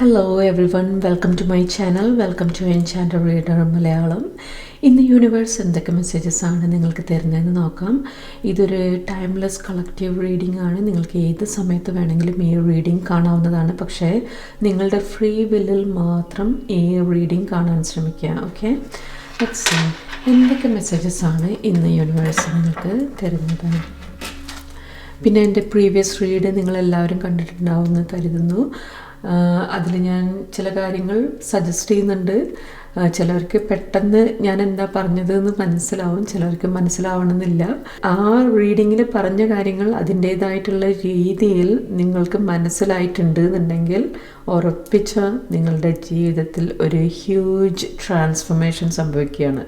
Hello everyone welcome to my channel welcome to enchanted reader Malayalam. ഇന്ന് universe എന്തൊക്കെ messages ആണ് നിങ്ങൾക്ക് തരുന്നതെന്ന് നോക്കാം. ഇതൊരു ടൈംലെസ് കളക്റ്റീവ് റീഡിംഗ് ആണ്. നിങ്ങൾക്ക് ഏത് സമയത്ത് വേണമെങ്കിലും ഈ റീഡിംഗ് കാണാവുന്നതാണ്. പക്ഷേ നിങ്ങളുടെ ഫ്രീ വില്ലിൽ മാത്രം ഈ റീഡിംഗ് കാണാൻ ശ്രമിക്കുക ഓക്കെ എന്തൊക്കെ മെസ്സേജസ് ആണ് ഇന്ന് യൂണിവേഴ്സ് നിങ്ങൾക്ക് തരുന്നത്? പിന്നെ എന്റെ പ്രീവിയസ് റീഡ് നിങ്ങളെല്ലാവരും കണ്ടിട്ടുണ്ടാവുമെന്ന് കരുതുന്നു. അതിൽ ഞാൻ ചില കാര്യങ്ങൾ സജസ്റ്റ് ചെയ്യുന്നുണ്ട്. ചിലർക്ക് പെട്ടെന്ന് ഞാൻ എന്താ പറഞ്ഞത് എന്ന് മനസ്സിലാവും ചിലർക്ക് മനസ്സിലാവണമെന്നില്ല. ആ റീഡിങ്ങിൽ പറഞ്ഞ കാര്യങ്ങൾ അതിന്റേതായിട്ടുള്ള രീതിയിൽ നിങ്ങൾക്ക് മനസ്സിലായിട്ടുണ്ട് എന്നുണ്ടെങ്കിൽ ഉറപ്പിച്ച നിങ്ങളുടെ ജീവിതത്തിൽ ഒരു ഹ്യൂജ് ട്രാൻസ്ഫർമേഷൻ സംഭവിക്കുകയാണ്.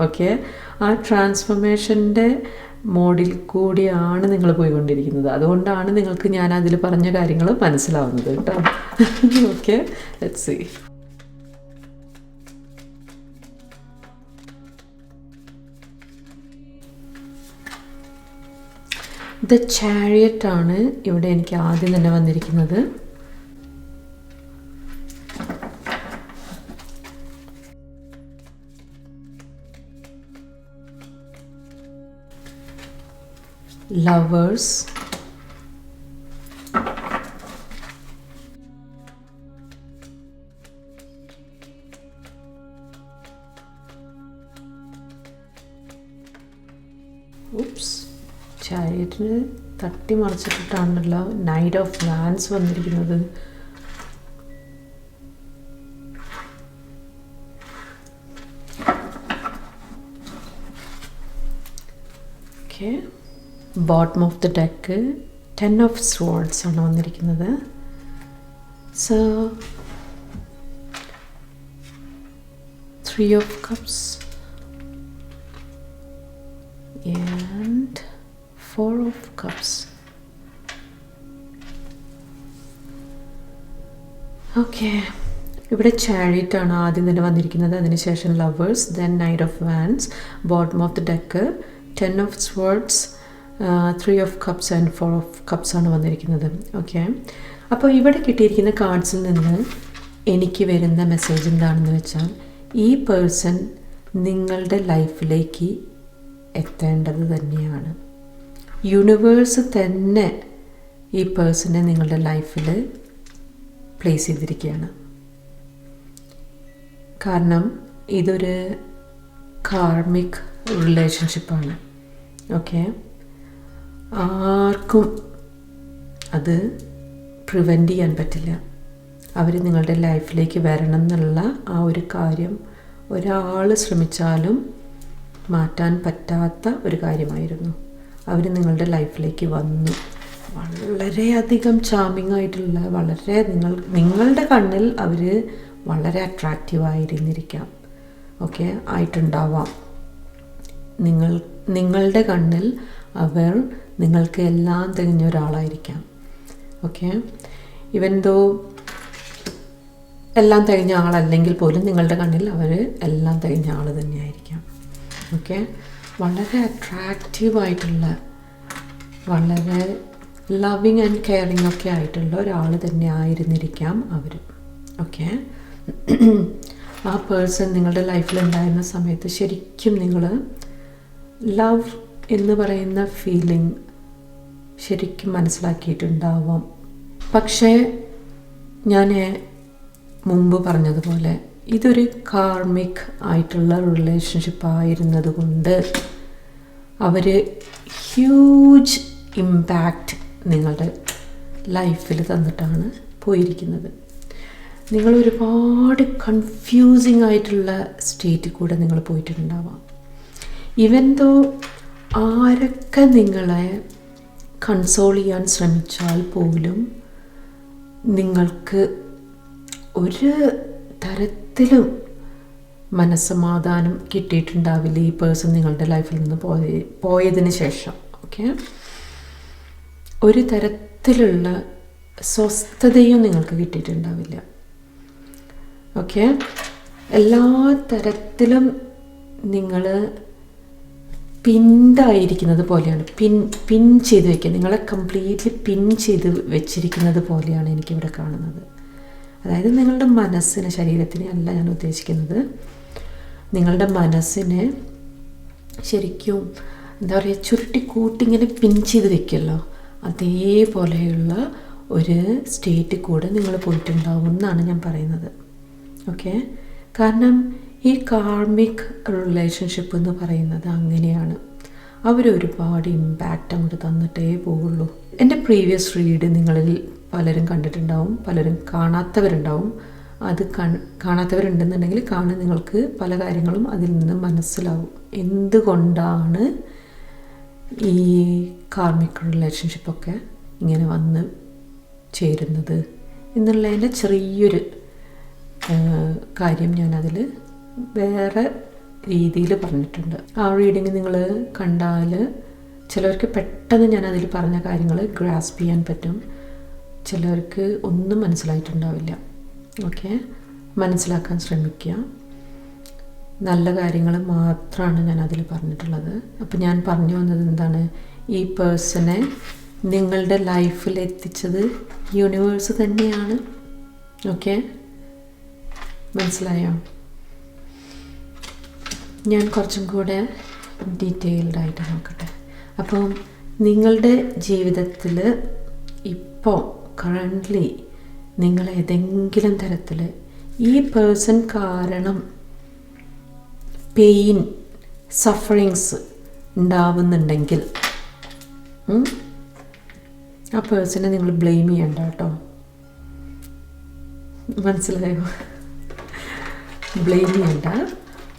ഓക്കെ ആ ട്രാൻസ്ഫർമേഷന്റെ മോഡിൽ കൂടിയാണ് നിങ്ങൾ പോയിക്കൊണ്ടിരിക്കുന്നത്. അതുകൊണ്ടാണ് നിങ്ങൾക്ക് ഞാൻ അതിൽ പറഞ്ഞ കാര്യങ്ങൾ മനസ്സിലാവുന്നത് കേട്ടോ. ഓക്കെ ലെറ്റ് സി ദ ആണ് ഇവിടെ എനിക്ക് ആദ്യം തന്നെ വന്നിരിക്കുന്നത്. ലവേഴ്സ് ഉപ്സ് ചാരിയറ്റിന് തട്ടി മറിച്ചിട്ടിട്ടാണല്ലോ നൈറ്റ് ഓഫ് വാൻസ് വന്നിരിക്കുന്നത്. Okay bottom of the deck ten of swords ആണ് വന്നിരിക്കുന്നത്. So three of cups okay ഇവിടെ ചാരിറ്റാണ് ആദ്യം തന്നെ വന്നിരിക്കുന്നത്. അതിനുശേഷം lovers then knight of wands bottom of the deck ten of swords three of cups and four of cups ആണ് വന്നിരിക്കുന്നത്. ഓക്കെ അപ്പോൾ ഇവിടെ കിട്ടിയിരിക്കുന്ന കാർഡ്സിൽ നിന്ന് എനിക്ക് വരുന്ന മെസ്സേജ് എന്താണെന്ന് വെച്ചാൽ ഈ പേഴ്സൺ നിങ്ങളുടെ ലൈഫിലേക്ക് എത്തേണ്ടത് തന്നെയാണ്. യൂണിവേഴ്സ് തന്നെ ഈ പേഴ്സണെ നിങ്ങളുടെ ലൈഫിൽ പ്ലേസ് ചെയ്തിരിക്കുകയാണ്. കാരണം ഇതൊരു കാർമിക് റിലേഷൻഷിപ്പാണ് ഓക്കെ ആർക്കും അത് പ്രിവെന്റ് ചെയ്യാൻ പറ്റില്ല. അവർ നിങ്ങളുടെ ലൈഫിലേക്ക് വരണം എന്നുള്ള ആ ഒരു കാര്യം ഒരാൾ ശ്രമിച്ചാലും മാറ്റാൻ പറ്റാത്ത ഒരു കാര്യമായിരുന്നു. അവർ നിങ്ങളുടെ ലൈഫിലേക്ക് വന്നു. വളരെയധികം ചാമിങ് ആയിട്ടുള്ള വളരെ നിങ്ങൾ നിങ്ങളുടെ കണ്ണിൽ അവർ വളരെ അട്രാക്റ്റീവ് ആയിരുന്നിരിക്കാം. ഓക്കെ ആയിട്ടുണ്ടാവാം. നിങ്ങൾ നിങ്ങളുടെ കണ്ണിൽ അവർ നിങ്ങൾക്ക് എല്ലാം തികഞ്ഞ ഒരാളായിരിക്കാം. ഓക്കെ ഇവൻ ദോ എല്ലാം തികഞ്ഞ ആളല്ലെങ്കിൽ പോലും നിങ്ങളുടെ കണ്ണിൽ അവർ എല്ലാം തികഞ്ഞ ആൾ തന്നെയായിരിക്കാം. ഓക്കെ വളരെ അട്രാക്റ്റീവ് ആയിട്ടുള്ള വളരെ ലവിങ് ആൻഡ് കെയറിങ് ഒക്കെ ആയിട്ടുള്ള ഒരാൾ തന്നെ ആയിരുന്നിരിക്കാം അവർ ഓക്കെ ആ പേഴ്സൺ നിങ്ങളുടെ ലൈഫിൽ ഉണ്ടായിരുന്ന സമയത്ത് ശരിക്കും നിങ്ങൾ ലവ് എന്ന് പറയുന്ന ഫീലിംഗ് ശരിക്കും മനസ്സിലാക്കിയിട്ടുണ്ടാവാം. പക്ഷേ ഞാൻ മുമ്പ് പറഞ്ഞതുപോലെ ഇതൊരു കാർമിക് ആയിട്ടുള്ള റിലേഷൻഷിപ്പ് ആയിരുന്നതുകൊണ്ട് അവർ ഹ്യൂജ് ഇമ്പാക്റ്റ് നിങ്ങളുടെ ലൈഫിൽ തന്നിട്ടാണ് പോയിരിക്കുന്നത്. നിങ്ങൾ ഒരുപാട് കൺഫ്യൂസിങ് ആയിട്ടുള്ള സ്റ്റേറ്റിൽ കൂടെ നിങ്ങൾ പോയിട്ടുണ്ടാവാം. ഇവൻ ദോ ആരൊക്കെ നിങ്ങളെ കൺസോൾ ചെയ്യാൻ ശ്രമിച്ചാൽ പോലും നിങ്ങൾക്ക് ഒരു തരത്തിലും മനസ്സമാധാനം കിട്ടിയിട്ടുണ്ടാവില്ല ഈ പേഴ്സൺ നിങ്ങളുടെ ലൈഫിൽ നിന്ന് പോയ പോയതിന് ശേഷം. ഓക്കെ ഒരു തരത്തിലുള്ള സ്വസ്ഥതയും നിങ്ങൾക്ക് കിട്ടിയിട്ടുണ്ടാവില്ല. ഓക്കെ എല്ലാ തരത്തിലും നിങ്ങൾ പിൻഡായിരിക്കുന്നത് പോലെയാണ്. പിൻ പിൻ ചെയ്ത് വെക്കുക. നിങ്ങളെ കംപ്ലീറ്റ്ലി പിൻ ചെയ്ത് വെച്ചിരിക്കുന്നത് പോലെയാണ് എനിക്കിവിടെ കാണുന്നത്. അതായത് നിങ്ങളുടെ മനസ്സിന് ശരീരത്തിനെ അല്ല ഞാൻ ഉദ്ദേശിക്കുന്നത്. നിങ്ങളുടെ മനസ്സിനെ ശരിക്കും എന്താ പറയുക ചുരുട്ടി കൂട്ടിങ്ങനെ പിൻ ചെയ്ത് വെക്കുമല്ലോ അതേപോലെയുള്ള ഒരു സ്റ്റേറ്റിൽ കൂടെ നിങ്ങൾ പോയിട്ടുണ്ടാവും എന്നാണ് ഞാൻ പറയുന്നത്. ഓക്കെ കാരണം ഈ കാർമിക് റിലേഷൻഷിപ്പ് എന്ന് പറയുന്നത് അങ്ങനെയാണ്. അവരൊരുപാട് ഇമ്പാക്റ്റ് അങ്ങോട്ട് തന്നിട്ടേ പോവുള്ളൂ എന്റെ പ്രീവിയസ് റീഡ് നിങ്ങളിൽ പലരും കണ്ടിട്ടുണ്ടാവും പലരും കാണാത്തവരുണ്ടാവും. അത് കാണാത്തവരുണ്ടെന്നുണ്ടെങ്കിൽ കാണാൻ നിങ്ങൾക്ക് പല കാര്യങ്ങളും അതിൽ നിന്ന് മനസ്സിലാവും. എന്തുകൊണ്ടാണ് ഈ കാർമിക് റിലേഷൻഷിപ്പൊക്കെ ഇങ്ങനെ വന്ന് ചേരുന്നത് എന്നുള്ളതിന്റെ ചെറിയൊരു കാര്യം ഞാനതിൽ വേറെ രീതിയിൽ പറഞ്ഞിട്ടുണ്ട്. ആ റീഡിങ് നിങ്ങൾ കണ്ടാൽ ചിലവർക്ക് പെട്ടെന്ന് ഞാൻ പറഞ്ഞ കാര്യങ്ങൾ ഗ്രാസ്പ് ചെയ്യാൻ പറ്റും. ചിലവർക്ക് ഒന്നും മനസ്സിലായിട്ടുണ്ടാവില്ല. ഓക്കെ മനസ്സിലാക്കാൻ ശ്രമിക്കുക. നല്ല കാര്യങ്ങൾ മാത്രമാണ് ഞാൻ അതിൽ പറഞ്ഞിട്ടുള്ളത്. അപ്പോൾ ഞാൻ പറഞ്ഞു വന്നത് എന്താണ്? ഈ പേഴ്സണെ നിങ്ങളുടെ ലൈഫിൽ എത്തിച്ചത് യൂണിവേഴ്സ് തന്നെയാണ്. ഓക്കെ? മനസ്സിലായോ? ഞാൻ കുറച്ചും കൂടെ ഡീറ്റെയിൽഡായിട്ട് നോക്കട്ടെ. അപ്പം നിങ്ങളുടെ ജീവിതത്തിൽ ഇപ്പോൾ കറന്റ്ലി നിങ്ങൾ ഏതെങ്കിലും തരത്തിൽ ഈ പേഴ്സൺ കാരണം പെയിൻ സഫറിങ്സ് ഉണ്ടാവുന്നുണ്ടെങ്കിൽ ആ പേഴ്സണെ നിങ്ങൾ ബ്ലെയിം ചെയ്യണ്ട കേട്ടോ. മനസ്സിലായോ? ബ്ലെയിം ചെയ്യണ്ട.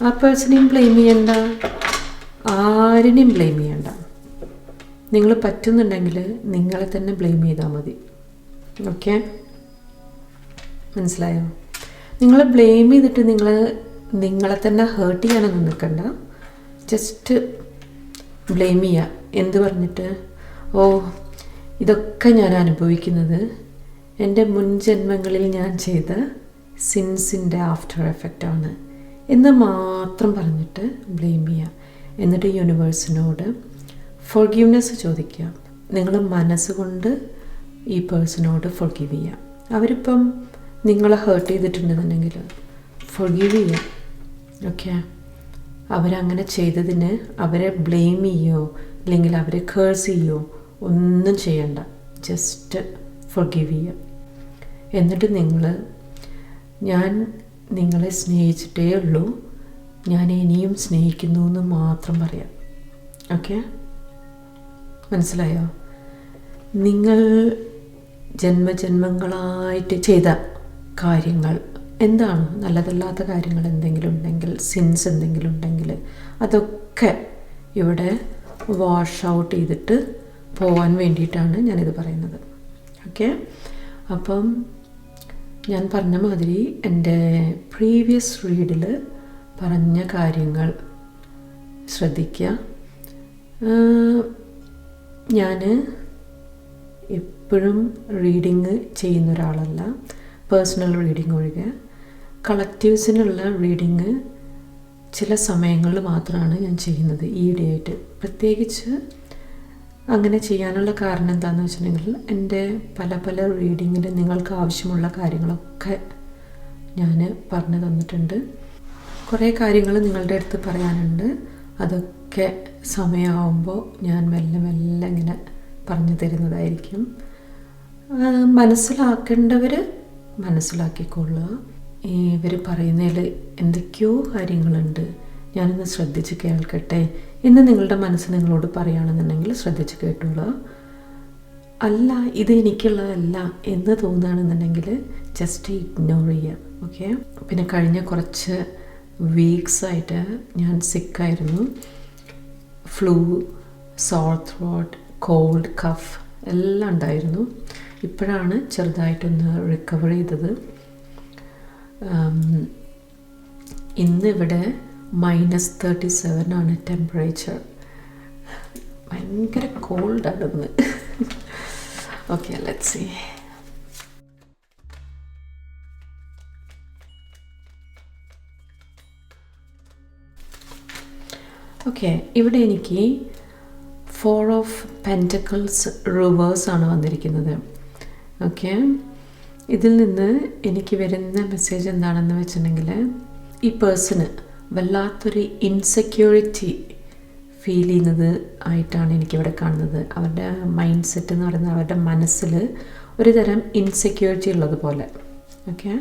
ആ പേഴ്സണെയും ബ്ലെയിം ചെയ്യണ്ട. ആരിനെയും ബ്ലെയിം ചെയ്യണ്ട. നിങ്ങൾ പറ്റുന്നുണ്ടെങ്കിൽ നിങ്ങളെ തന്നെ ബ്ലെയിം ചെയ്താൽ മതി. ഓക്കെ മനസ്സിലായോ? നിങ്ങൾ ബ്ലെയിം ചെയ്തിട്ട് നിങ്ങൾ നിങ്ങളെ തന്നെ ഹേർട്ട് ചെയ്യാനൊന്നും നിൽക്കണ്ട. ജസ്റ്റ് ബ്ലെയിം ചെയ്യുക എന്ത് പറഞ്ഞിട്ട്? ഓ ഇതൊക്കെ ഞാൻ അനുഭവിക്കുന്നത് എന്റെ മുൻ ജന്മങ്ങളിൽ ഞാൻ ചെയ്ത സിൻസിന്റെ ആഫ്റ്റർ എഫക്റ്റാണ് എന്ന് മാത്രം പറഞ്ഞിട്ട് ബ്ലെയിം ചെയ്യുക എന്നിട്ട് യൂണിവേഴ്സിനോട് ഫോർഗീവ്നെസ് ചോദിക്കുക. നിങ്ങൾ മനസ്സുകൊണ്ട് ഈ പേഴ്സണോട് ഫോർഗീവ് ചെയ്യുക അവരിപ്പം നിങ്ങളെ ഹേർട്ട് ചെയ്തിട്ടുണ്ടെന്നുണ്ടെങ്കിൽ ഫോർഗീവ് ചെയ്യുക ഓക്കെ അവരങ്ങനെ ചെയ്തതിന് അവരെ ബ്ലെയിം ചെയ്യോ? അല്ലെങ്കിൽ അവരെ കേഴ്സ് ചെയ്യോ? ഒന്നും ചെയ്യണ്ട. ജസ്റ്റ് ഫോർഗീവ് ചെയ്യുക എന്നിട്ട് നിങ്ങൾ ഞാൻ നിങ്ങളെ സ്നേഹിച്ചിട്ടേ ഉള്ളൂ. ഞാൻ ഇനിയും സ്നേഹിക്കുന്നു എന്ന് മാത്രം പറയാം. ഓക്കെ മനസ്സിലായോ? നിങ്ങൾ ജന്മജന്മങ്ങളായിട്ട് ചെയ്ത കാര്യങ്ങൾ എന്താണ്? നല്ലതല്ലാത്ത കാര്യങ്ങൾ എന്തെങ്കിലും ഉണ്ടെങ്കിൽ സിൻസ് എന്തെങ്കിലും ഉണ്ടെങ്കിൽ അതൊക്കെ ഇവിടെ വാഷ് ഔട്ട് ചെയ്തിട്ട് പോകാൻ വേണ്ടിയിട്ടാണ് ഞാനിത് പറയുന്നത്. ഓക്കെ അപ്പം ഞാൻ പറഞ്ഞ മാതിരി എന്റെ പ്രീവിയസ് റീഡിൽ പറഞ്ഞ കാര്യങ്ങൾ ശ്രദ്ധിക്കുക ഞാൻ എപ്പോഴും റീഡിങ് ചെയ്യുന്ന ഒരാളല്ല. പേഴ്സണൽ റീഡിങ് ഒഴികെ. കളക്റ്റീവ്സിനുള്ള റീഡിങ് ചില സമയങ്ങളിൽ മാത്രമാണ് ഞാൻ ചെയ്യുന്നത് ഈയിടെയായിട്ട് പ്രത്യേകിച്ച് അങ്ങനെ ചെയ്യാനുള്ള കാരണം എന്താണെന്ന് വെച്ചിട്ടുണ്ടെങ്കിൽ എന്റെ പല പല റീഡിങ്ങിൽ നിങ്ങൾക്ക് ആവശ്യമുള്ള കാര്യങ്ങളൊക്കെ ഞാൻ പറഞ്ഞു തന്നിട്ടുണ്ട്. കുറേ കാര്യങ്ങൾ നിങ്ങളുടെ അടുത്ത് പറയാനുണ്ട്. അതൊക്കെ സമയമാകുമ്പോൾ ഞാൻ മെല്ലെ മെല്ലെ ഇങ്ങനെ പറഞ്ഞു തരുന്നതായിരിക്കും. മനസ്സിലാക്കേണ്ടവർ മനസ്സിലാക്കിക്കൊള്ളുക. ഇവർ പറയുന്നതിൽ എന്തൊക്കെയോ കാര്യങ്ങളുണ്ട്. ഞാനിന്ന് ശ്രദ്ധിച്ച് കേൾക്കട്ടെ. എന്ന് നിങ്ങളുടെ മനസ്സ് നിങ്ങളോട് പറയുകയാണെന്നുണ്ടെങ്കിൽ ശ്രദ്ധിച്ച് കേട്ടോളൂ. അല്ല ഇത് എനിക്കുള്ളതല്ല എന്ന് തോന്നുകയാണെന്നുണ്ടെങ്കിൽ ജസ്റ്റ് ഇഗ്നോർ ചെയ്യുക ഓക്കെ പിന്നെ കഴിഞ്ഞ കുറച്ച് വീക്സ് ആയിട്ട് ഞാൻ സിക്കായിരുന്നു flu sore throat cold cough എല്ലാം ഉണ്ടായിരുന്നു. ഇപ്പോഴാണ് ചെറുതായിട്ടൊന്ന് റിക്കവർ ചെയ്തത്. ഇന്നിവിടെ മൈനസ് തേർട്ടി സെവൻ ആണ് ടെമ്പറേച്ചർ ഭയങ്കര കോൾഡാണ് ഇന്ന്. ഓക്കെ ലെറ്റ് സി ഓക്കെ ഇവിടെ എനിക്ക് ഫോർ ഓഫ് പെന്റക്കിൾസ് റിവേഴ്സ് ആണ് വന്നിരിക്കുന്നത്. ഓക്കെ ഇതിൽ നിന്ന് എനിക്ക് വരുന്ന മെസ്സേജ് എന്താണെന്ന് വെച്ചിട്ടുണ്ടെങ്കിൽ ഈ പേഴ്സണ് വല്ലാത്തൊരു ഇൻസെക്യൂരിറ്റി ഫീൽ ചെയ്യുന്നത് ആയിട്ടാണ് എനിക്കിവിടെ കാണുന്നത്. അവരുടെ മൈൻഡ് സെറ്റ് എന്ന് പറയുന്നത് അവരുടെ മനസ്സിൽ ഒരു തരം ഇൻസെക്യൂരിറ്റി ഉള്ളതുപോലെ ഓക്കെ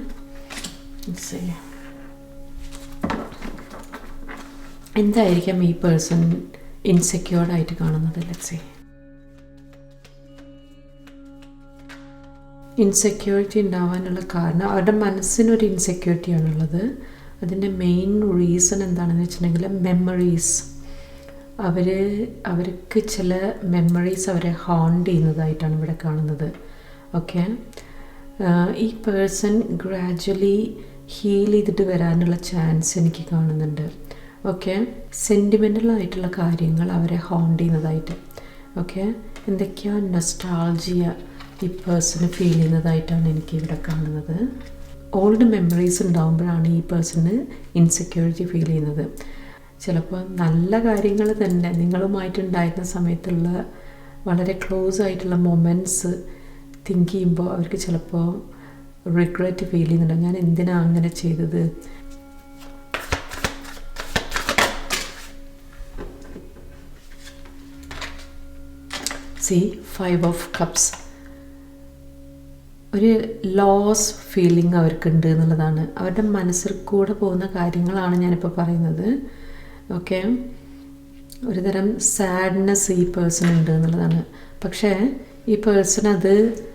എന്തായിരിക്കാം ഈ പേഴ്സൺ ഇൻസെക്യൂർഡ് ആയിട്ട് കാണുന്നത്? ലെറ്റ്സേ ഇൻസെക്യൂരിറ്റി ഉണ്ടാവാനുള്ള കാരണം അവരുടെ മനസ്സിനൊരു ഇൻസെക്യൂരിറ്റിയാണുള്ളത് അതിന്റെ മെയിൻ റീസൺ എന്താണെന്ന് വെച്ചിട്ടുണ്ടെങ്കിൽ മെമ്മറീസ് അവർ അവർക്ക് ചില മെമ്മറീസ് അവരെ ഹോണ്ട് ചെയ്യുന്നതായിട്ടാണ് ഇവിടെ കാണുന്നത്. ഓക്കെ ഈ പേഴ്സൺ ഗ്രാജ്വലി ഹീൽ ചെയ്തിട്ട് വരാനുള്ള ചാൻസ് എനിക്ക് കാണുന്നുണ്ട്. ഓക്കെ സെന്റിമെന്റൽ ആയിട്ടുള്ള കാര്യങ്ങൾ അവരെ ഹോണ്ട് ചെയ്യുന്നതായിട്ട്. ഓക്കെ എന്തൊക്കെയാണ് നൊസ്റ്റാൾജിയ ഈ പേഴ്സണ് ഫീൽ ചെയ്യുന്നതായിട്ടാണ് എനിക്ക് ഇവിടെ കാണുന്നത്. ഓൾഡ് മെമ്മറീസ് ഉണ്ടാകുമ്പോഴാണ് ഈ പേഴ്സണ് ഇൻസെക്യൂരിറ്റി ഫീൽ ചെയ്യുന്നത്. ചിലപ്പോൾ നല്ല കാര്യങ്ങൾ തന്നെ നിങ്ങളുമായിട്ടുണ്ടായിരുന്ന സമയത്തുള്ള വളരെ ക്ലോസ് ആയിട്ടുള്ള മൊമെന്റ്സ് തിങ്ക് ചെയ്യുമ്പോൾ അവർക്ക് ചിലപ്പോൾ റിഗ്രറ്റ് ഫീൽ ചെയ്യുന്നുണ്ട്. ഞാൻ എന്തിനാണ് അങ്ങനെ ചെയ്തത്? സി ഫൈവ് ഓഫ് കപ്സ് ഒരു ലോസ് ഫീലിംഗ് അവർക്കുണ്ട് എന്നുള്ളതാണ്. അവരുടെ മനസ്സിൽ കൂടെ പോകുന്ന കാര്യങ്ങളാണ് ഞാനിപ്പോൾ പറയുന്നത്. ഓക്കെ ഒരു തരം സാഡ്നെസ് ഈ പേഴ്സൺ ഉണ്ട് എന്നുള്ളതാണ്. പക്ഷേ ഈ പേഴ്സൺ അത്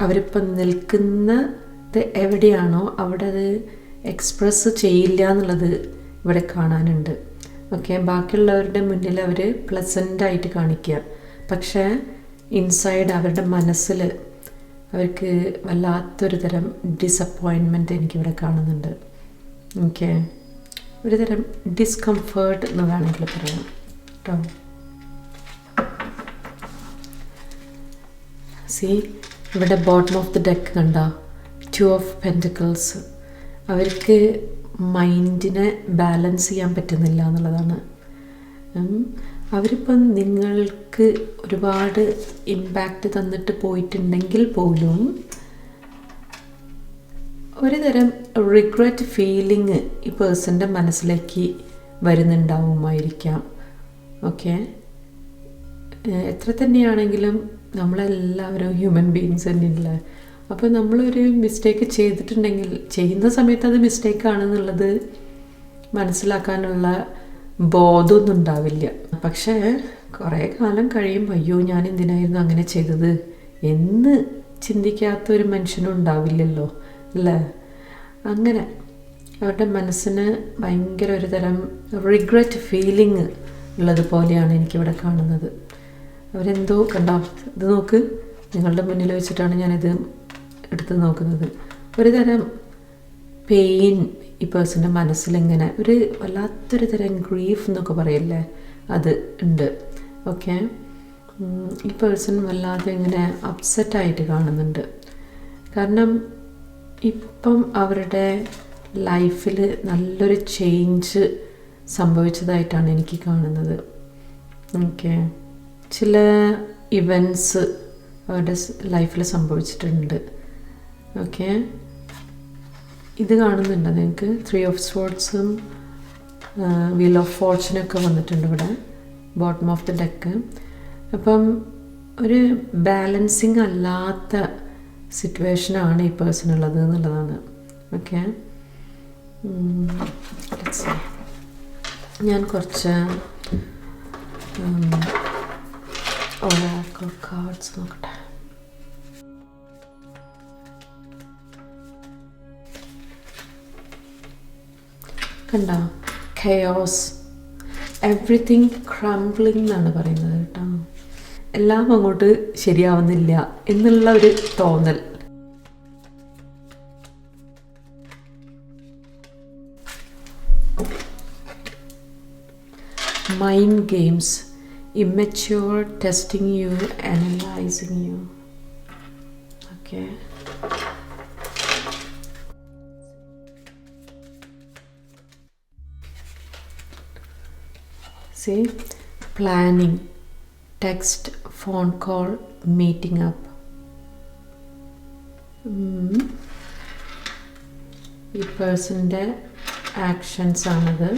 അവരിപ്പം നിൽക്കുന്നത് എവിടെയാണോ അവിടെ അത് എക്സ്പ്രസ് ചെയ്യില്ല എന്നുള്ളത് ഇവിടെ കാണാനുണ്ട്. ഓക്കെ ബാക്കിയുള്ളവരുടെ മുന്നിൽ അവർ പ്ലസന്റായിട്ട് കാണിക്കുക. പക്ഷേ ഇൻസൈഡ് അവരുടെ മനസ്സിൽ അവർക്ക് വല്ലാത്തൊരു തരം ഡിസപ്പോയിൻമെന്റ് എനിക്കിവിടെ കാണുന്നുണ്ട്. ഓക്കെ ഒരു തരം ഡിസ്കംഫേർട്ട് എന്ന് വേണമെങ്കിൽ പറയാം. കേട്ടോ സി ഇവിടെ ബോട്ടം ഓഫ് ദി ഡെക്ക് കണ്ട ടു ഓഫ് പെന്റിക്കിൾസ് അവർക്ക് മൈൻഡിനെ ബാലൻസ് ചെയ്യാൻ പറ്റുന്നില്ല എന്നുള്ളതാണ്. അവരിപ്പം നിങ്ങൾക്ക് ഒരുപാട് ഇമ്പാക്റ്റ് തന്നിട്ട് പോയിട്ടുണ്ടെങ്കിൽ പോലും ഒരു തരം റിഗ്രറ്റ് ഫീലിംഗ് ഈ പേഴ്സന്റെ മനസ്സിലേക്ക് വരുന്നുണ്ടാവുമായിരിക്കാം. ഓക്കെ എത്ര തന്നെയാണെങ്കിലും നമ്മളെല്ലാവരും ഹ്യൂമൻ ബീങ്സ് തന്നെയല്ലേ? അപ്പോൾ നമ്മളൊരു മിസ്റ്റേക്ക് ചെയ്തിട്ടുണ്ടെങ്കിൽ ചെയ്യുന്ന സമയത്ത് അത് മിസ്റ്റേക്കാണെന്നുള്ളത് മനസ്സിലാക്കാനുള്ള ബോധമൊന്നും ഉണ്ടാവില്ല പക്ഷേ കുറേ കാലം കഴിയുമ്പോൾ അയ്യോ ഞാൻ എന്തിനായിരുന്നു അങ്ങനെ ചെയ്തത്? എന്ന് ചിന്തിക്കാത്ത ഒരു മനുഷ്യനും ഉണ്ടാവില്ലല്ലോ. അല്ലേ? അങ്ങനെ അവരുടെ മനസ്സിന് ഭയങ്കര ഒരു തരം റിഗ്രറ്റ് ഫീലിംഗ് ഉള്ളതുപോലെയാണ് എനിക്കിവിടെ കാണുന്നത്. അവരെന്തോ കണ്ടോ? ഇത് നോക്ക്. നിങ്ങളുടെ മുന്നിൽ വെച്ചിട്ടാണ് ഞാനിത് എടുത്ത് നോക്കുന്നത്. ഒരു തരം പെയിൻ ഈ പേഴ്സന്റെ മനസ്സിലിങ്ങനെ ഒരു വല്ലാത്തൊരു തരം ഗ്രീഫ് എന്നൊക്കെ പറയല്ലേ? അത് ഉണ്ട്. ഓക്കെ ഈ പേഴ്സൺ വല്ലാതെ ഇങ്ങനെ അപ്സെറ്റായിട്ട് കാണുന്നുണ്ട്. കാരണം ഇപ്പം അവരുടെ ലൈഫിൽ നല്ലൊരു ചേഞ്ച് സംഭവിച്ചതായിട്ടാണ് എനിക്ക് കാണുന്നത്. ഓക്കെ ചില ഇവൻസ് അവരുടെ ലൈഫിൽ സംഭവിച്ചിട്ടുണ്ട്. ഓക്കെ ഇത് കാണുന്നുണ്ടോ നിങ്ങൾക്ക്. ത്രീ ഓഫ് സ്പോർട്സും വീൽ ഓഫ് ഫോർച്യൂനൊക്കെ വന്നിട്ടുണ്ട് ഇവിടെ. ബോട്ടം ഓഫ് ദി ഡെക്ക് അപ്പം ഒരു ബാലൻസിങ് അല്ലാത്ത സിറ്റുവേഷനാണ് ഈ പേഴ്സൺ ഉള്ളത് എന്നുള്ളതാണ്. ഓക്കെ ഞാൻ കുറച്ച് ഓരോ കാർഡ്സ് നോക്കട്ടെ. കണ്ട? ഖയോസ് എവ്രിതിങ് ക്രംബ്ലിംഗ് എന്നാണ് പറയുന്നത് കേട്ടോ. എല്ലാം അങ്ങോട്ട് ശരിയാവുന്നില്ല എന്നുള്ള ഒരു തോന്നൽ. Mind games immature testing you analysing you Okay. See, planning, text phone call meeting up ഈ പേഴ്സണിന്റെ ആക്ഷൻസ് ആണത്.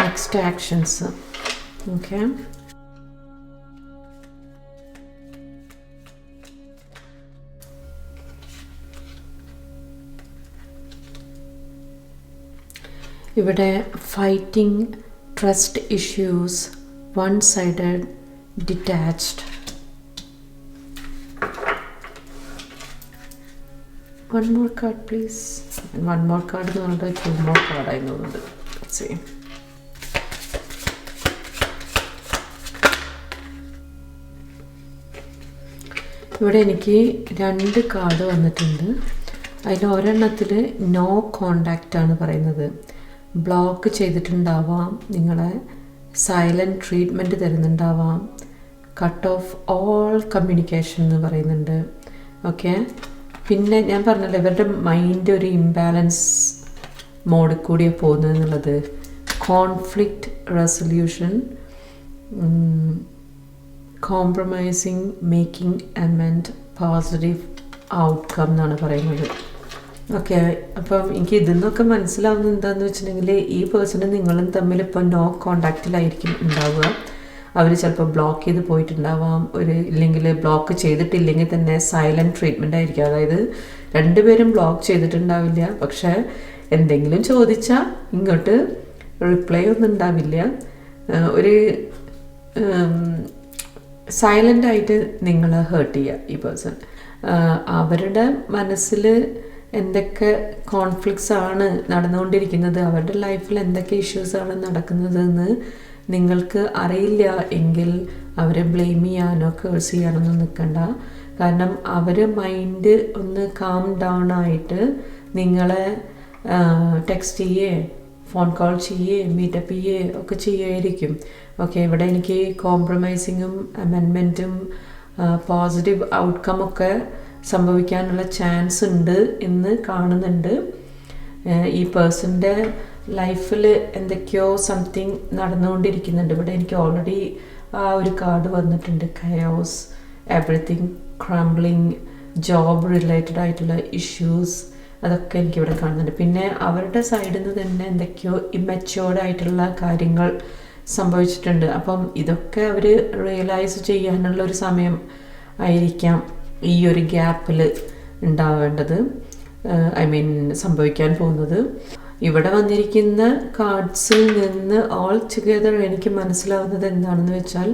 നെക്സ്റ്റ് ആക്ഷൻസ് ഓക്കെ ഇവിടെ fighting trust issues one sided detached one more card please one more card എന്ന് പറഞ്ഞിട്ട് to more കാർഡായി തോന്നുന്നുണ്ട്. Say ഇവിടെ എനിക്ക് രണ്ട് കാർഡ് വന്നിട്ടുണ്ട്. അതിൽ ഒരെണ്ണത്തിൽ നോ കോണ്ടാക്റ്റ് ആണ് പറയുന്നത്. ബ്ലോക്ക് ചെയ്തിട്ടുണ്ടാവാം. നിങ്ങളെ സൈലന്റ് ട്രീറ്റ്മെന്റ് തരുന്നുണ്ടാവാം. കട്ട് ഓഫ് ഓൾ കമ്മ്യൂണിക്കേഷൻ എന്ന് പറയുന്നുണ്ട്. ഓക്കെ പിന്നെ ഞാൻ പറഞ്ഞല്ലോ ഇവരുടെ മൈൻഡ് ഒരു ഇംബാലൻസ് മോഡിൽ കൂടിയാണ് പോകുന്നത് എന്നുള്ളത്. Conflict resolution compromising making amend positive outcome എന്നാണ് പറയുന്നത്. ഓക്കെ അപ്പം എനിക്ക് ഇതിൽ നിന്നൊക്കെ മനസ്സിലാവുന്നത് എന്താണെന്ന് വെച്ചിട്ടുണ്ടെങ്കിൽ ഈ പേഴ്സണും നിങ്ങളും തമ്മിൽ ഇപ്പോൾ നോ കോണ്ടാക്റ്റിലായിരിക്കും ഉണ്ടാവുക. അവർ ചിലപ്പോൾ ബ്ലോക്ക് ചെയ്ത് പോയിട്ടുണ്ടാവാം. ഒരു ഇല്ലെങ്കിൽ ബ്ലോക്ക് ചെയ്തിട്ടില്ലെങ്കിൽ തന്നെ സൈലന്റ് ട്രീറ്റ്മെന്റ് ആയിരിക്കും. അതായത് രണ്ടുപേരും ബ്ലോക്ക് ചെയ്തിട്ടുണ്ടാവില്ല. പക്ഷേ എന്തെങ്കിലും ചോദിച്ചാൽ ഇങ്ങോട്ട് റിപ്ലൈ ഒന്നും ഉണ്ടാവില്ല. ഒരു സൈലന്റ് ആയിട്ട് നിങ്ങളെ ഹേർട്ട് ചെയ്യുക ഈ പേഴ്സൺ അവരുടെ മനസ്സിൽ എന്തൊക്കെ കോൺഫ്ലിക്ട്സ് ആണ് നടന്നുകൊണ്ടിരിക്കുന്നത് അവരുടെ ലൈഫിൽ എന്തൊക്കെ ഇഷ്യൂസ് ആണ് നടക്കുന്നതെന്ന് നിങ്ങൾക്ക് അറിയില്ല എങ്കിൽ അവരെ ബ്ലെയിം ചെയ്യാനോ കേഴ്സ് ചെയ്യാനൊന്നും നിൽക്കണ്ട കാരണം അവർ മൈൻഡ് ഒന്ന് കാം ഡൗൺ ആയിട്ട് നിങ്ങളെ ടെക്സ്റ്റ് ചെയ്യേ ഫോൺ കോൾ ചെയ്യേ മീറ്റപ്പ് ചെയ്യേ ഒക്കെ ചെയ്യുമായിരിക്കും ഓക്കെ ഇവിടെ എനിക്ക് കോംപ്രമൈസിങ്ങും അമെൻമെന്റും പോസിറ്റീവ് ഔട്ട്കം ഒക്കെ സംഭവിക്കാനുള്ള ചാൻസ് ഉണ്ട് എന്ന് കാണുന്നുണ്ട്. ഈ പേഴ്സന്റെ ലൈഫിൽ എന്തൊക്കെയോ സംതിങ് നടന്നുകൊണ്ടിരിക്കുന്നുണ്ട്. ഇവിടെ എനിക്ക് ഓൾറെഡി ആ ഒരു കാർഡ് വന്നിട്ടുണ്ട്. Chaos everything crumbling job related ആയിട്ടുള്ള ഇഷ്യൂസ് അതൊക്കെ എനിക്കിവിടെ കാണുന്നുണ്ട്. പിന്നെ അവരുടെ സൈഡിൽ നിന്ന് തന്നെ എന്തൊക്കെയോ ഇമ്മച്ചുവേർഡ് ആയിട്ടുള്ള കാര്യങ്ങൾ സംഭവിച്ചിട്ടുണ്ട്. അപ്പം ഇതൊക്കെ അവർ റിയലൈസ് ചെയ്യാനുള്ള ഒരു സമയം ആയിരിക്കാം. ഈ ഒരു ഗ്യാപ്പിൽ ഉണ്ടാവേണ്ടത് ഐ മീൻ സംഭവിക്കാൻ പോകുന്നത്. ഇവിടെ വന്നിരിക്കുന്ന കാർഡ്സിൽ നിന്ന് ഓൾ ടുഗദർ എനിക്ക് മനസ്സിലാവുന്നത് എന്താണെന്ന് വെച്ചാൽ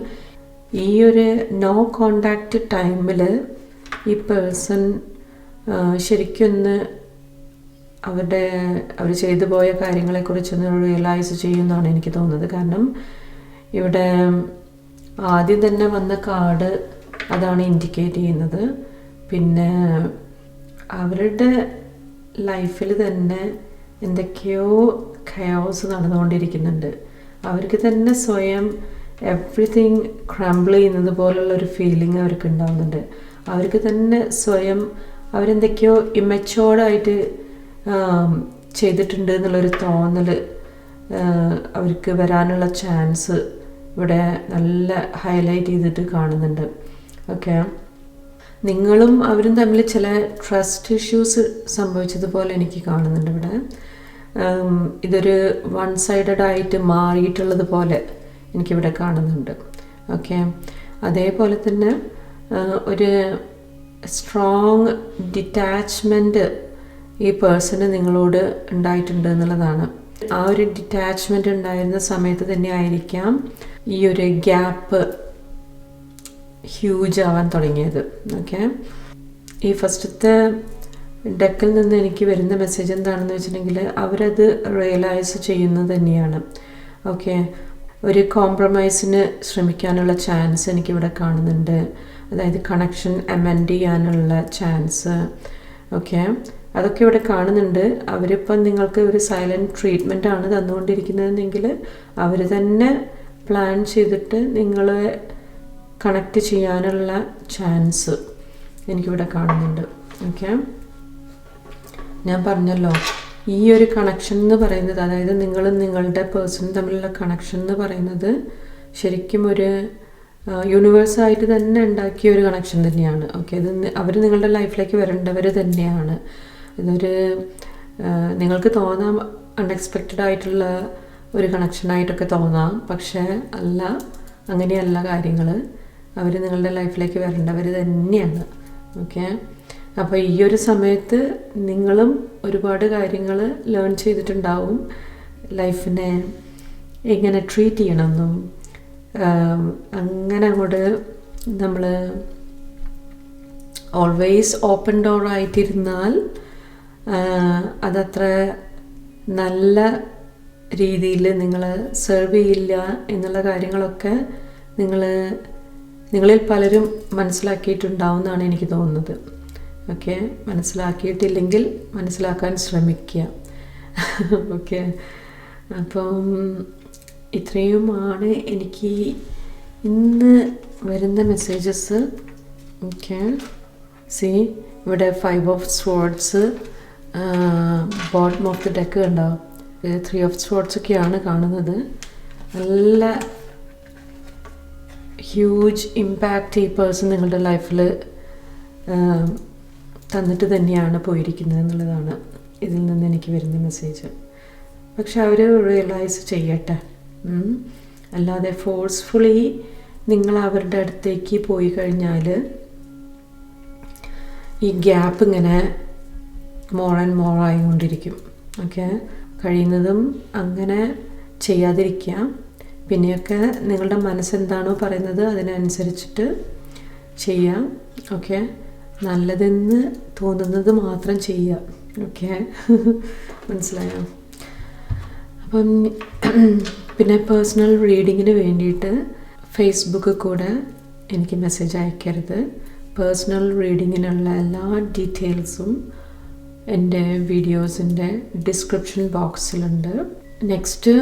ഈ ഒരു നോ കോണ്ടാക്റ്റ് ടൈമിൽ ഈ പേഴ്സൺ ശരിക്കൊന്ന് അവരുടെ അവർ ചെയ്തു പോയ കാര്യങ്ങളെക്കുറിച്ചൊന്ന് റിയലൈസ് ചെയ്യുമെന്നാണ് എനിക്ക് തോന്നുന്നത്. കാരണം ഇവിടെ ആദ്യം തന്നെ വന്ന കാർഡ് അതാണ് ഇൻഡിക്കേറ്റ് ചെയ്യുന്നത്. പിന്നെ അവരുടെ ലൈഫിൽ തന്നെ എന്തൊക്കെയോ ഖയോസ് നടന്നുകൊണ്ടിരിക്കുന്നുണ്ട്. അവർക്ക് തന്നെ സ്വയം എവ്രിതിങ് ക്രംബിൾ ചെയ്യുന്നത് പോലുള്ള ഒരു ഫീലിംഗ് അവർക്ക് ഉണ്ടാവുന്നുണ്ട്. അവർക്ക് തന്നെ സ്വയം അവരെന്തൊക്കെയോ ഇമച്ചോർഡായിട്ട് ചെയ്തിട്ടുണ്ട് എന്നുള്ളൊരു തോന്നൽ അവർക്ക് വരാനുള്ള ചാൻസ് ഇവിടെ നല്ല ഹൈലൈറ്റ് ചെയ്തിട്ട് കാണുന്നുണ്ട്. ഓക്കെ നിങ്ങളും അവരും തമ്മിൽ ചില ട്രസ്റ്റ് ഇഷ്യൂസ് സംഭവിച്ചതുപോലെ എനിക്ക് കാണുന്നുണ്ട് ഇവിടെ. ഇതൊരു വൺ സൈഡഡ് ആയിട്ട് മാറിയിട്ടുള്ളത് പോലെ എനിക്കിവിടെ കാണുന്നുണ്ട്. ഓക്കെ അതേപോലെ തന്നെ ഒരു സ്ട്രോങ് ഡിറ്റാച്ച്മെന്റ് ഈ പേഴ്സണ് നിങ്ങളോട് ഉണ്ടായിട്ടുണ്ട് എന്നുള്ളതാണ്. ആ ഒരു ഡിറ്റാച്ച്മെന്റ് ഉണ്ടായിരുന്ന സമയത്ത് തന്നെ ആയിരിക്കാം ഈ ഒരു ഗ്യാപ്പ് ഹ്യൂജ് ആവാൻ തുടങ്ങിയത്. ഓക്കെ ഈ ഫസ്റ്റത്തെ ഡെക്കിൽ നിന്ന് എനിക്ക് വരുന്ന മെസ്സേജ് എന്താണെന്ന് വെച്ചിട്ടുണ്ടെങ്കിൽ അവരത് റിയലൈസ് ചെയ്യുന്നത് തന്നെയാണ്. ഓക്കെ ഒരു കോംപ്രമൈസിന് ശ്രമിക്കാനുള്ള ചാൻസ് എനിക്കിവിടെ കാണുന്നുണ്ട്. അതായത് കണക്ഷൻ അമെൻഡ് ചെയ്യാനുള്ള ചാൻസ് ഓക്കെ അതൊക്കെ ഇവിടെ കാണുന്നുണ്ട്. അവരിപ്പം നിങ്ങൾക്ക് ഒരു സൈലന്റ് ട്രീറ്റ്മെന്റ് ആണ് തന്നുകൊണ്ടിരിക്കുന്നതെങ്കിൽ അവർ തന്നെ പ്ലാൻ ചെയ്തിട്ട് നിങ്ങളെ കണക്ട് ചെയ്യാനുള്ള ചാൻസ് എനിക്കിവിടെ കാണുന്നുണ്ട്. ഓക്കെ ഞാൻ പറഞ്ഞല്ലോ ഈ ഒരു കണക്ഷൻ എന്ന് പറയുന്നത് അതായത് നിങ്ങളും നിങ്ങളുടെ പേഴ്സണും തമ്മിലുള്ള കണക്ഷൻ എന്ന് പറയുന്നത് ശരിക്കും ഒരു യൂണിവേഴ്സായിട്ട് തന്നെ ഉണ്ടാക്കിയ ഒരു കണക്ഷൻ തന്നെയാണ്. ഓക്കെ ഇത് അവർ നിങ്ങളുടെ ലൈഫിലേക്ക് വരേണ്ടവർ തന്നെയാണ്. ഇതൊരു നിങ്ങൾക്ക് തോന്നാം അൺഎക്സ്പെക്റ്റഡ് ആയിട്ടുള്ള ഒരു കണക്ഷനായിട്ടൊക്കെ തോന്നാം. പക്ഷേ അല്ല അങ്ങനെയല്ല കാര്യങ്ങൾ അവർ നിങ്ങളുടെ ലൈഫിലേക്ക് വരേണ്ടവർ തന്നെയാണ്. ഓക്കെ അപ്പോൾ ഈ ഒരു സമയത്ത് നിങ്ങളും ഒരുപാട് കാര്യങ്ങൾ ലേൺ ചെയ്തിട്ടുണ്ടാവും. ലൈഫിനെ എങ്ങനെ ട്രീറ്റ് ചെയ്യണമെന്നും അങ്ങനെ അങ്ങോട്ട് നമ്മൾ ഓൾവേസ് ഓപ്പൺ ഡോർ ആയിട്ടിരുന്നാൽ അതത്ര നല്ല രീതിയിൽ നിങ്ങൾ സെർവ് ചെയ്യില്ല എന്നുള്ള കാര്യങ്ങളൊക്കെ നിങ്ങൾ നിങ്ങളിൽ പലരും മനസ്സിലാക്കിയിട്ടുണ്ടാവുമെന്നാണ് എനിക്ക് തോന്നുന്നത്. ഓക്കെ? മനസ്സിലാക്കിയിട്ടില്ലെങ്കിൽ മനസ്സിലാക്കാൻ ശ്രമിക്കുക. ഓക്കെ? അപ്പം ഇത്രയുമാണ് എനിക്ക് ഇന്ന് വരുന്ന മെസ്സേജസ് ഓക്കെ? സി ഇവിടെ five of swords bottom of the deck കണ്ടോ? ത്രീ ഓഫ് സ്പോർട്സ് ഒക്കെയാണ് കാണുന്നത്. നല്ല ഹ്യൂജ് ഇമ്പാക്റ്റ് ഈ പേഴ്സൺ നിങ്ങളുടെ ലൈഫിൽ തന്നിട്ട് തന്നെയാണ് പോയിരിക്കുന്നത് എന്നുള്ളതാണ് ഇതിൽ നിന്ന് എനിക്ക് വരുന്ന മെസ്സേജ് പക്ഷെ അവർ റിയലൈസ് ചെയ്യട്ടെ. അല്ലാതെ ഫോഴ്സ്ഫുള്ളി നിങ്ങൾ അവരുടെ അടുത്തേക്ക് പോയി കഴിഞ്ഞാൽ ഈ ഗ്യാപ്പ് ഇങ്ങനെ മോർ ആൻഡ് മോർ ആയിക്കൊണ്ടിരിക്കും. ഓക്കെ കഴിയുന്നതും അങ്ങനെ ചെയ്യാതിരിക്കുക. പിന്നെയൊക്കെ നിങ്ങളുടെ മനസ്സെന്താണോ പറയുന്നത് അതിനനുസരിച്ചിട്ട് ചെയ്യാം. ഓക്കെ? നല്ലതെന്ന് തോന്നുന്നത് മാത്രം ചെയ്യാം ഓക്കെ? മനസ്സിലായോ? അപ്പം പിന്നെ പേഴ്സണൽ റീഡിങ്ങിന് വേണ്ടിയിട്ട് ഫേസ്ബുക്കിൽ കൂടെ എനിക്ക് മെസ്സേജ് അയക്കരുത്. പേഴ്സണൽ റീഡിങ്ങിനുള്ള എല്ലാ ഡീറ്റെയിൽസും എന്റെ വീഡിയോസിന്റെ ഡിസ്ക്രിപ്ഷൻ ബോക്സിലുണ്ട് നെക്സ്റ്റ്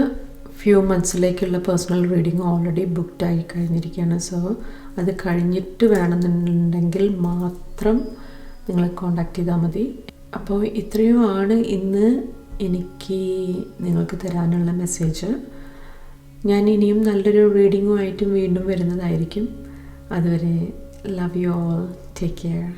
ഫ്യൂ മന്ത്സിലേക്കുള്ള പേഴ്സണൽ റീഡിങ് ഓൾറെഡി ബുക്ക്ഡ് ആയി കഴിഞ്ഞിരിക്കുകയാണ്. സോ അത് കഴിഞ്ഞിട്ട് വേണമെന്നുണ്ടെങ്കിൽ മാത്രം നിങ്ങളെ കോണ്ടാക്ട് ചെയ്താൽ മതി. അപ്പോൾ ഇത്രയുമാണ് ഇന്ന് എനിക്ക് നിങ്ങൾക്ക് തരാനുള്ള മെസ്സേജ് ഞാൻ ഇനിയും നല്ലൊരു റീഡിങ്ങുമായിട്ടും വീണ്ടും വരുന്നതായിരിക്കും. അതുവരെ love you all take care